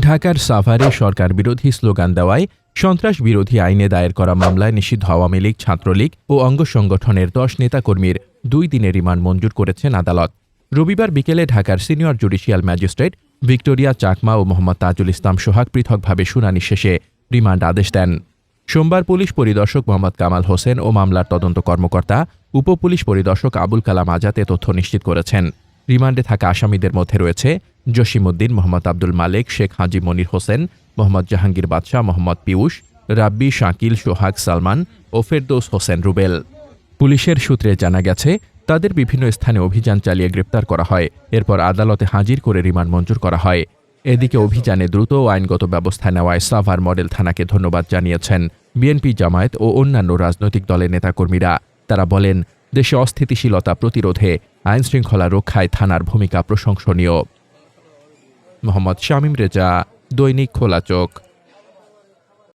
ঢাকার সাভারে সরকার বিরোধী স্লোগান দেওয়ায় সন্ত্রাস বিরোধী আইনে দায়ের করা মামলায় নিষিদ্ধ আওয়ামী লীগ, ছাত্রলীগ ও অঙ্গ সংগঠনের দশ নেতাকর্মীর দুই দিনের রিমান্ড মঞ্জুর করেছেন আদালত। রবিবার বিকেলে ঢাকার senior judicial magistrate Victoria Chakma ও মোহাম্মদ তাজুল ইসলাম সোহাগ পৃথকভাবে শুনানি শেষে রিমান্ড আদেশ দেন। সোমবার পুলিশ পরিদর্শক মোহাম্মদ কামাল হোসেন ও মামলার তদন্ত কর্মকর্তা, উপপুলিশ পরিদর্শক আবুল কালাম আজাদ তথ্য নিশ্চিত করেছেন। রিমান্ডে থাকা আসামিদের মধ্যে রয়েছে জসিমউদ্দিন, মোহাম্মদ আব্দুল মালেক, শেখ হাজি মনির হোসেন, মোহাম্মদ জাহাঙ্গীর বাদশাহ, মোহাম্মদ পিয়ুষ, রাব্বি, শাকিল, সোহাগ, সালমান ও ফেরদৌস হোসেন রুবেল। পুলিশের সূত্রে জানা গেছে, তাদের বিভিন্ন স্থানে অভিযান চালিয়ে গ্রেপ্তার করা হয়। এরপর আদালতে হাজির করে রিমান্ড মঞ্জুর করা হয়। এদিকে অভিযানে দ্রুত আইনগত ব্যবস্থা নেওয়ায় সাভার মডেল থানাকে ধন্যবাদ জানিয়েছেন। বিএনপি জামায়াত ও অন্যান্য রাজনৈতিক দলের নেতাকর্মীরা। তারা বলেন দেশে অস্থিতিশীলতা প্রতিরোধে আইনশৃঙ্খলা রক্ষায় থানার ভূমিকা প্রশংসনীয়। মোহাম্মদ শামীম রেজা দৈনিক খোলা চোখ।